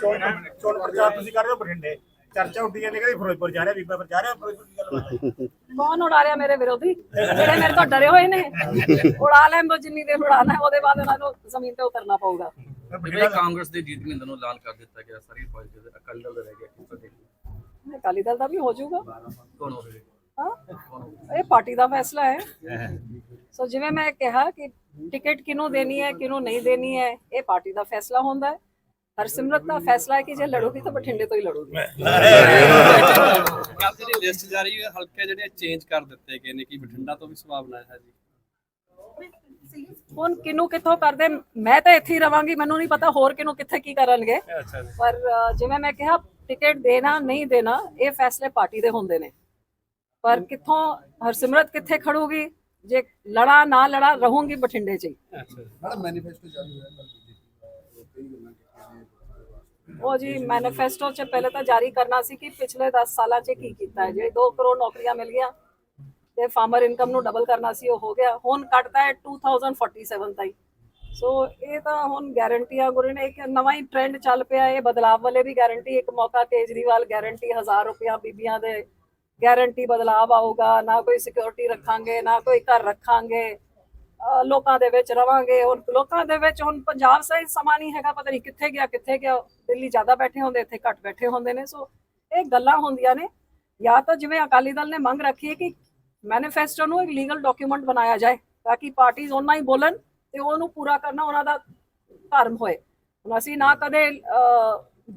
ਚੋਣ ਚੋਣ ਪ੍ਰਚਾਰ ਤੁਸੀਂ ਕਰ ਰਹੇ ਹੋ ਬਠਿੰਡੇ। ਚਰਚਾ ਉੱਡੀ ਜਾਂਦੀ ਕਿ ਫਿਰੋਜ਼ਪੁਰ ਜਾ ਰਿਹਾ, ਬੀਬਾ ਪਰ ਜਾ ਰਿਹਾ ਫਿਰੋਜ਼ਪੁਰ ਦੀ ਗੱਲ ਬਾਤ। ਹੈ ਕੌਣ ਉਡਾ ਰਿਹਾ ਮੇਰੇ ਵਿਰੋਧੀ? ਜਿਹੜੇ ਮੇਰੇ ਤੋਂ ਡਰੇ ਹੋਏ ਨੇ, ਉਡਾ ਲੈਣ ਦੋ ਜਿੰਨੀ ਦੇਰ ਉਡਾਣਾ ਹੈ, ਉਹਦੇ ਬਾਅਦ ਉਹਨਾਂ ਨੂੰ ਜ਼ਮੀਨ ਤੇ ਉਤਰਨਾ ਪਊਗਾ। ਜਿਵੇਂ ਕਾਂਗਰਸ ਦੇ ਜੀਤ ਮਹਿੰਦਰ ਨੂੰ ਐਲਾਨ ਕਰ ਦਿੱਤਾ ਗਿਆ ਸਾਰੀ ਫੌਜ ਦੇ ਅਕਾਲੀ ਦਲ ਦਾ ਰਹਿ ਗਿਆ ਕਿਸ ਤਰ੍ਹਾਂ ਅਕਾਲੀ ਦਲ ਦਾ ਵੀ ਹੋ ਜਾਊਗਾ। ਕੌਣ ਹੋਵੇ ਹਾਂ? ਇਹ ਪਾਰਟੀ ਦਾ ਫੈਸਲਾ ਹੈ। ਸੋ ਜਿਵੇਂ ਮੈਂ ਕਿਹਾ ਕਿ ਟਿਕਟ ਕਿਹਨੂੰ ਦੇਣੀ ਹੈ ਕਿਹਨੂੰ ਨਹੀਂ ਦੇਣੀ ਹੈ ਇਹ ਪਾਰਟੀ ਦਾ ਫੈਸਲਾ ਹੁੰਦਾ ਹੈ। ਹਰਸਿਮਰਤ ਦਾ ਫੈਸਲਾ ਹੈ ਕਿ ਜੇ ਲੜੂਗੀ ਤਾਂ ਬਠਿੰਡੇ ਤੋਂ ਹੀ ਲੜੂਗੀ। ਕੱਲ ਜਿਹੜੀ ਲਿਸਟ ਜਾਰੀ ਹੋਈ ਹੈ ਹਲਕੇ ਜਿਹੜੇ ਚੇਂਜ ਕਰ ਦਿੱਤੇ ਗਏ ਨੇ ਕਿ ਬਠਿੰਡਾ ਤੋਂ ਵੀ ਸੰਭਾਵਨਾ ਹੈ ਜੀ। ਹੁਣ ਕਿਹਨੂੰ ਕਿੱਥੋਂ ਕਰਦੇ ਮੈਂ ਤਾਂ ਇੱਥੇ ਹੀ ਰਵਾਂਗੀ ਮੈਨੂੰ ਨਹੀਂ ਪਤਾ ਹੋਰ ਕਿਹਨੂੰ ਕਿੱਥੇ ਕੀ ਕਰਨਗੇ। ਅੱਛਾ ਜੀ। ਪਰ ਜਿਵੇਂ ਮੈਂ ਕਿਹਾ ਟਿਕਟ ਦੇਣਾ ਨਹੀਂ ਦੇਣਾ ਇਹ ਫੈਸਲੇ ਪਾਰਟੀ ਦੇ ਹੁੰਦੇ ਨੇ। ਪਰ ਕਿੱਥੋਂ ਹਰਸਿਮਰਤ ਕਿੱਥੇ ਖੜੂਗੀ? ਜੇ ਲੜਾ ਨਾ ਲੜਾ ਰਹੂੰਗੀ ਬਠਿੰਡੇ 'ਚ ਹੀ। ਅੱਛਾ ਜੀ। ਮੈਡਮ ਮੈਨੀਫੈਸਟੋ ਜਾਰੀ ਹੋਇਆ ਕੱਲ ਬੀਜੇਪੀ ਉਹ ਜੀ ਮੈਨੀਫੈਸਟੋ 'ਚ ਪਹਿਲੇ ਤਾਂ ਜਾਰੀ ਕਰਨਾ ਸੀ ਕਿ ਪਿਛਲੇ 10 ਸਾਲਾਂ 'ਚ ਕੀ ਕੀਤਾ ਹੈ? ਜੇ 2 ਕਰੋੜ ਨੌਕਰੀਆਂ ਮਿਲ ਗਈਆਂ ਤੇ ਫਾਰਮਰ ਇਨਕਮ ਨੂੰ ਡਬਲ ਕਰਨਾ ਸੀ, ਉਹ ਹੋ ਗਿਆ। ਹੁਣ ਕੱਟਦਾ ਹੈ 2047 ਤਾਈ। ਸੋ ਇਹ ਤਾਂ ਹੁਣ ਗਾਰੰਟੀਆਂ ਗੁਰੂ ਨੇ, ਇੱਕ ਨਵਾਂ ਹੀ ਟ੍ਰੈਂਡ ਚੱਲ ਪਿਆ। ਇਹ ਬਦਲਾਵ ਵਾਲੇ ਵੀ ਗਾਰੰਟੀ ਇੱਕ ਮੌਕਾ ਕੇਜਰੀਵਾਲ ਗਾਰੰਟੀ 1000 ਰੁਪਇਆ ਬੀਬੀਆਂ ਦੇ ਗਾਰੰਟੀ ਬਦਲਾਵ ਆਊਗਾ। ਨਾ ਕੋਈ ਸਿਕਿਉਰਿਟੀ ਰੱਖਾਂਗੇ, ਨਾ ਕੋਈ ਘਰ ਰੱਖਾਂਗੇ। ਲੋਕਾਂ ਦੇ ਵਿੱਚ ਰਵਾਂਗੇ। ਹੁਣ ਲੋਕਾਂ ਦੇ ਵਿੱਚ ਹੁਣ ਪੰਜਾਬ ਸਹੀ ਸਮਾਂ ਨਹੀਂ ਹੈਗਾ, ਪਤਾ ਨਹੀਂ ਕਿੱਥੇ ਗਿਆ ਕਿੱਥੇ ਗਿਆ। ਦਿੱਲੀ ਜ਼ਿਆਦਾ ਬੈਠੇ ਹੁੰਦੇ, ਇੱਥੇ ਘੱਟ ਬੈਠੇ ਹੁੰਦੇ ਨੇ। ਸੋ ਇਹ ਗੱਲਾਂ ਹੁੰਦੀਆਂ ਨੇ। ਜਾਂ ਤਾਂ ਜਿਵੇਂ ਅਕਾਲੀ ਦਲ ਨੇ ਮੰਗ ਰੱਖੀ ਹੈ ਕਿ ਮੈਨੀਫੈਸਟੋ ਨੂੰ ਇੱਕ ਲੀਗਲ ਡਾਕੂਮੈਂਟ ਬਣਾਇਆ ਜਾਏ ਤਾਂ ਕਿ ਪਾਰਟੀਆਂ ਉਹਨਾਂ ਹੀ ਬੋਲਣ ਤੇ ਉਹਨੂੰ ਪੂਰਾ ਕਰਨਾ ਉਹਨਾਂ ਦਾ ਧਰਮ ਹੋਏ। ਹੁਣ ਅਸੀਂ ਨਾ ਕਦੇ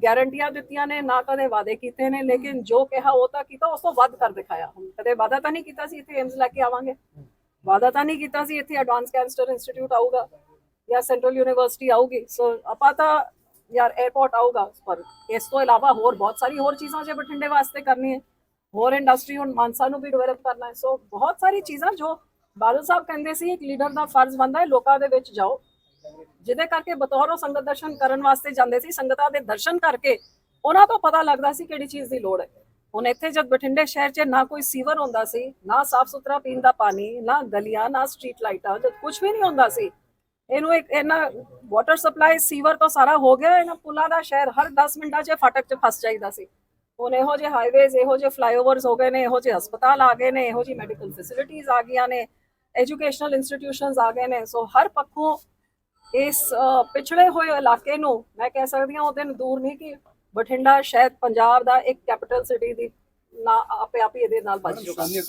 ਗਾਰੰਟੀਆਂ ਦਿੱਤੀਆਂ ਨੇ, ਨਾ ਕਦੇ ਵਾਅਦੇ ਕੀਤੇ ਨੇ, ਲੇਕਿਨ ਜੋ ਕਿਹਾ ਉਹ ਤਾਂ ਕੀਤਾ, ਉਸ ਤੋਂ ਵੱਧ ਕਰ ਦਿਖਾਇਆ। ਹੁਣ ਕਦੇ ਵਾਅਦਾ ਤਾਂ ਨਹੀਂ ਕੀਤਾ ਸੀ ਇੱਥੇ ਏਮਸ ਲੈ ਕੇ ਆਵਾਂਗੇ। ਵਾਅਦਾ ਤਾਂ ਨਹੀਂ ਕੀਤਾ ਸੀ ਇੱਥੇ ਐਡਵਾਂਸ ਕੈਂਸਰ ਇੰਸਟੀਚਿਊਟ ਆਊਗਾ ਜਾਂ ਸੈਂਟਰਲ ਯੂਨੀਵਰਸਿਟੀ ਆਊਗੀ। ਸੋ ਆਪਾਂ ਤਾਂ ਯਾਰ 에어ਪੋਰਟ ਆਊਗਾ, ਪਰ ਇਸ ਤੋਂ ਇਲਾਵਾ ਹੋਰ ਬਹੁਤ ਸਾਰੀ ਹੋਰ ਚੀਜ਼ਾਂ ਜੇ ਬਠਿੰਡੇ ਵਾਸਤੇ ਕਰਨੀ ਹੈ ਹੋਰ ਇੰਡਸਟਰੀ ਹੁਣ ਮਾਨਸਾ ਨੂੰ ਵੀ ਡਿਵੈਲਪ ਕਰਨਾ ਹੈ। ਸੋ ਬਹੁਤ ਸਾਰੀ ਚੀਜ਼ਾਂ ਜੋ ਬਾਦਲ ਸਾਹਿਬ ਕਹਿੰਦੇ ਸੀ, ਇੱਕ ਲੀਡਰ ਦਾ ਫਰਜ਼ ਬਣਦਾ ਹੈ, ਲੋਕਾਂ ਦੇ ਵਿੱਚ ਜਾਓ। ਜਿਹਦੇ ਕਰਕੇ ਬਤੌਰ ਉਹ ਸੰਗਤ ਦਰਸ਼ਨ ਕਰਨ ਵਾਸਤੇ ਜਾਂਦੇ ਸੀ, ਸੰਗਤਾਂ ਦੇ ਦਰਸ਼ਨ ਕਰਕੇ ਉਹਨਾਂ ਤੋਂ ਪਤਾ ਲੱਗਦਾ ਸੀ ਕਿਹੜੀ ਚੀਜ਼ ਦੀ ਲੋੜ ਹੈ। ਹੁਣ ਇੱਥੇ ਜਦ ਬਠਿੰਡੇ ਸ਼ਹਿਰ 'ਚ ਨਾ ਕੋਈ ਸੀਵਰ ਹੁੰਦਾ ਸੀ, ਨਾ ਸਾਫ਼ ਸੁਥਰਾ ਪੀਣ ਦਾ ਪਾਣੀ, ਨਾ ਗਲੀਆਂ, ਨਾ ਸਟਰੀਟ ਲਾਈਟਾਂ ਜਦ ਕੁਝ ਵੀ ਨਹੀਂ ਹੁੰਦਾ ਸੀ, ਇਹਨੂੰ ਇੱਕ ਇਹਨਾਂ ਵਾਟਰ ਸਪਲਾਈ ਸੀਵਰ ਤੋਂ ਸਾਰਾ ਹੋ ਗਿਆ, ਇਹਨਾਂ ਪੁਲਾਂ ਦਾ ਸ਼ਹਿਰ ਹਰ 10 ਮਿੰਟਾਂ 'ਚ ਫਾਟਕ 'ਚ ਫਸ ਜਾਈਦਾ ਸੀ। ਹੁਣ ਇਹੋ ਜਿਹੇ ਹਾਈਵੇਜ਼ ਇਹੋ ਜਿਹੇ ਫਲਾਈਓਵਰਸ ਹੋ ਗਏ ਨੇ ਇਹੋ ਜਿਹੇ ਹਸਪਤਾਲ ਆ ਗਏ ਨੇ ਇਹੋ ਜਿਹੀ ਮੈਡੀਕਲ ਫੈਸਿਲਿਟੀਆਂ ਆ ਗਈਆਂ ਨੇ ਐਜੂਕੇਸ਼ਨਲ ਇੰਸਟੀਟਿਊਸ਼ਨਸ ਆ ਗਏ ਨੇ। ਸੋ ਹਰ ਪੱਖੋਂ ਇਸ ਪਿਛੜੇ ਹੋਏ ਇਲਾਕੇ ਨੂੰ ਮੈਂ ਕਹਿ ਸਕਦੀ ਹਾਂ ਉਹ ਦਿਨ ਦੂਰ ਨਹੀਂ ਕਿ ਬਠਿੰਡਾ ਸ਼ਾਇਦ ਪੰਜਾਬ ਦਾ ਇੱਕ ਕੈਪੀਟਲ ਸਿਟੀ ਦੀ ਨਾ ਆਪੇ ਆਪ ਹੀ ਇਹਦੇ ਨਾਲ ਬਚ ਬੈਠੀ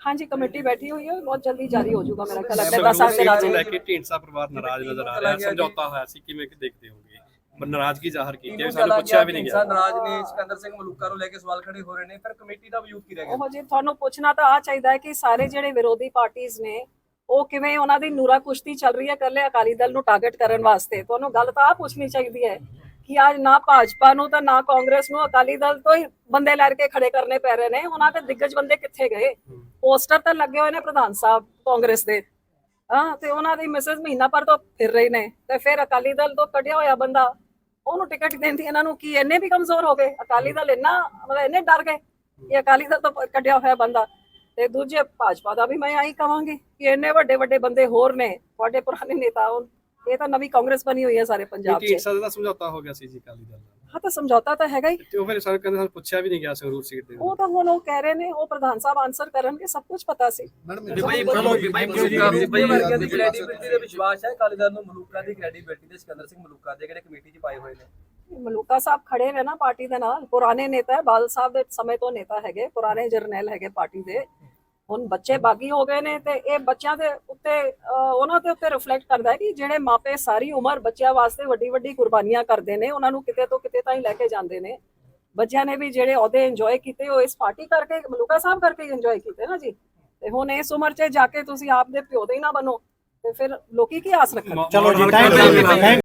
ਹਾਂਜੀ ਕਮੇਟੀ ਬੈਠੀ ਹੋਈ ਹੈ ਬਹੁਤ ਜਲਦੀ ਜਾਰੀ ਹੋ ਜਾਊਗਾ ਮੇਰਾ ਖਿਆਲ ਹੈ। ਸੰਗਰੂਰ 10 ਸਾਲ ਦੇ ਸੀਟ ਨਾਲ ਨੂੰ ਲੈ ਕੇ ਢੀਂਡਸਾ ਪਰਿਵਾਰ ਨਾਰਾਜ਼ ਨਜ਼ਰ ਆ ਰਿਹਾ ਸਮਝੌਤਾ ਹੋਇਆ ਸੀ ਕਿਵੇਂ ਕਿ ਦੇਖਦੇ ਹੋਗੇ ਨਾਰਾਜ਼ਗੀ ਜ਼ਾਹਰ ਕੀਤੀ ਹੈ ਸਾਨੂੰ ਪੁੱਛਿਆ ਵੀ ਨਹੀਂ ਗਿਆ। ਨਾਰਾਜ਼ ਨੇ ਸਿਕੰਦਰ ਸਿੰਘ ਮਲੂਕਾ ਨੂੰ ਲੈ ਕੇ ਸਵਾਲ ਖੜੇ ਹੋ ਰਹੇ ਨੇ ਫਿਰ ਕਮੇਟੀ ਦਾ ਵਜੂਦ ਕੀ ਰਹਿ ਗਿਆ? ਉਹ ਜੀ ਤੁਹਾਨੂੰ ਪੁੱਛਣਾ ਤਾਂ ਆ ਚਾਹੀਦਾ ਹੈ ਕਿ ਸਾਰੇ ਜਿਹੜੇ ਵਿਰੋਧੀ ਪਾਰਟੀਆਂ ਨੇ ਉਹ ਕਿਵੇਂ ਉਹਨਾਂ ਦੀ ਨੂਰਾ ਕੁਸ਼ਤੀ ਚੱਲ ਰਹੀ ਹੈ ਇਕੱਲੇ ਅਕਾਲੀ ਦਲ ਨੂੰ ਟਾਰਗੇਟ ਕਰਨ ਵਾਸਤੇ? ਤੁਹਾਨੂੰ ਗੱਲ ਤਾਂ ਆ ਪੁੱਛਣੀ ਚਾਹੀਦੀ ਹੈ ਕਿ ਅੱਜ ਨਾ ਭਾਜਪਾ ਨੂੰ ਤਾਂ ਨਾ ਕਾਂਗਰਸ ਨੂੰ ਅਕਾਲੀ ਦਲ ਤੋਂ ਹੀ ਬੰਦੇ ਲੈ ਕੇ ਖੜੇ ਕਰਨੇ ਪੈ ਰਹੇ ਨੇ। ਉਹਨਾਂ ਦੇ ਦਿੱਗਜ ਬੰਦੇ ਕਿੱਥੇ ਗਏ? ਪੋਸਟਰ ਤਾਂ ਲੱਗੇ ਹੋਏ ਨੇ ਪ੍ਰਧਾਨ ਸਾਹਿਬ ਕਾਂਗਰਸ ਦੇ। ਹਾਂ ਤੇ ਉਹਨਾਂ ਦੀ ਮਿਸਸ ਮਹੀਨਾ ਪਰ ਤੋਂ ਫਿਰ ਰਹੇ ਨੇ ਤੇ ਫਿਰ ਅਕਾਲੀ ਦਲ ਤੋਂ ਕੱਢਿਆ ਹੋਇਆ ਬੰਦਾ। ਉਹਨੂੰ ਟਿਕਟ ਦੇਂਦੀ ਇਹਨਾਂ ਨੂੰ ਕੀ ਇੰਨੇ ਵੀ ਕਮਜ਼ੋਰ ਹੋ ਗਏ ਅਕਾਲੀ ਦਲ ਇੰਨਾ ਮਤਲਬ ਇੰਨੇ ਡਰ ਗਏ ਇਹ ਅਕਾਲੀ ਦਲ ਤੋਂ ਕੱਢਿਆ ਹੋਇਆ ਬੰਦਾ। ਤੇ ਦੂਜੇ ਭਾਜਪਾ ਦਾ ਵੀ ਮੈਂ ਆਹੀ ਕਵਾਂਗੀ ਕਿ ਇੰਨੇ ਵੱਡੇ ਵੱਡੇ ਬੰਦੇ ਹੋਰ ਨੇ ਤੁਹਾਡੇ ਪੁਰਾਣੇ ਨੇਤਾ ਹੁਣ ਇਹ ਤਾਂ ਨਵੀਂ ਕਾਂਗਰਸ ਬਣੀ ਹੋਈ ਹੈ ਸਾਰੇ ਪੰਜਾਬ 'ਚ। ਢੀਂਡਸਾ ਦਾ ਸਮਝੌਤਾ ਹੋ ਗਿਆ ਸੀ ਜੀ ਅਕਾਲੀ ਦਲ ਨਾਲ। ਹਾਂ ਤਾਂ ਸਮਝੌਤਾ ਤਾਂ ਹੈਗਾ ਹੀ। ਤੇ ਉਹ ਫਿਰ ਸਾਨੂੰ ਕਹਿੰਦੇ ਸਾਨੂੰ ਪੁੱਛਿਆ ਵੀ ਨਹੀਂ ਗਿਆ ਸੰਗਰੂਰ ਸੀਟ ਦੇ ਉਹ ਤਾਂ ਹੁਣ ਉਹ ਕਹਿ ਰਹੇ ਨੇ ਉਹ ਪ੍ਰਧਾਨ ਸਾਹਿਬ ਆਨਸਰ ਕਰਨਗੇ ਸਭ ਕੁਝ ਪਤਾ ਸੀ। ਭਾਈ ਭਾਈ ਭਾਈ ਵਰਗਿਆਂ ਦੀ ਕ੍ਰੈਡੀਬਿਲਿਟੀ ਦੇ ਵਿਸ਼ਵਾਸ ਹੈ ਅਕਾਲੀ ਦਲ ਨੂੰ ਮਲੂਕਾ ਦੀ ਕ੍ਰੈਡੀਬਿਲਿਟੀ ਤੇ ਸਿਕੰਦਰ ਸਿੰਘ ਮਲੂਕਾ ਦੇ ਜਿਹੜੇ ਕਮੇਟੀ 'ਚ ਪਾਏ ਹੋਏ ਨੇ? ਮਲੂਕਾ ਸਾਹਿਬ ਖੜੇ ਨੇ ਨਾ ਪਾਰਟੀ ਦੇ ਨਾਲ ਪੁਰਾਣੇ ਨੇਤਾ ਹੈ ਬਾਦਲ ਸਾਹਿਬ ਦੇ ਸਮੇਂ ਤੋਂ ਨੇਤਾ ਹੈਗੇ ਪੁਰਾਣੇ ਜਰਨੈਲ ਹੈਗੇ ਪਾਰਟੀ ਦੇ। ਹੁਣ ਬੱਚੇ ਬਾਗੀ ਹੋ ਗਏ ਨੇ ਤੇ ਇਹ ਬੱਚਿਆਂ ਦੇ ਉੱਤੇ ਉਹਨਾਂ ਦੇ ਉੱਤੇ ਰਿਫਲੈਕਟ ਕਰਦਾ ਹੈ ਕਿ ਜਿਹੜੇ ਮਾਪੇ ਸਾਰੀ ਉਮਰ ਬੱਚਿਆਂ ਵਾਸਤੇ ਵੱਡੀ ਵੱਡੀ ਕੁਰਬਾਨੀਆਂ ਕਰਦੇ ਨੇ ਉਹਨਾਂ ਨੂੰ ਕਿਤੇ ਤੋਂ ਕਿਤੇ ਤਾਂ ਹੀ ਲੈ ਕੇ ਜਾਂਦੇ ਨੇ। ਬੱਚਿਆਂ ਨੇ ਵੀ ਜਿਹੜੇ ਅਹੁਦੇ ਇੰਜੋਏ ਕੀਤੇ ਉਹ ਇਸ ਪਾਰਟੀ ਕਰਕੇ ਮਲੂਕਾ ਸਾਹਿਬ ਕਰਕੇ ਇੰਜੋਏ ਕੀਤੇ ਨਾ ਜੀ? ਤੇ ਹੁਣ ਇਸ ਉਮਰ 'ਚ ਜਾ ਕੇ ਤੁਸੀਂ ਆਪ ਦੇ ਪਿਓ ਦੇ ਹੀ ਨਾ ਬਣੋ ਤੇ ਫਿਰ ਲੋਕੀ ਕੀ ਆਸ ਰੱਖਣ? ਚਲੋ ਜੀ ਥੈਂਕ ਯੂ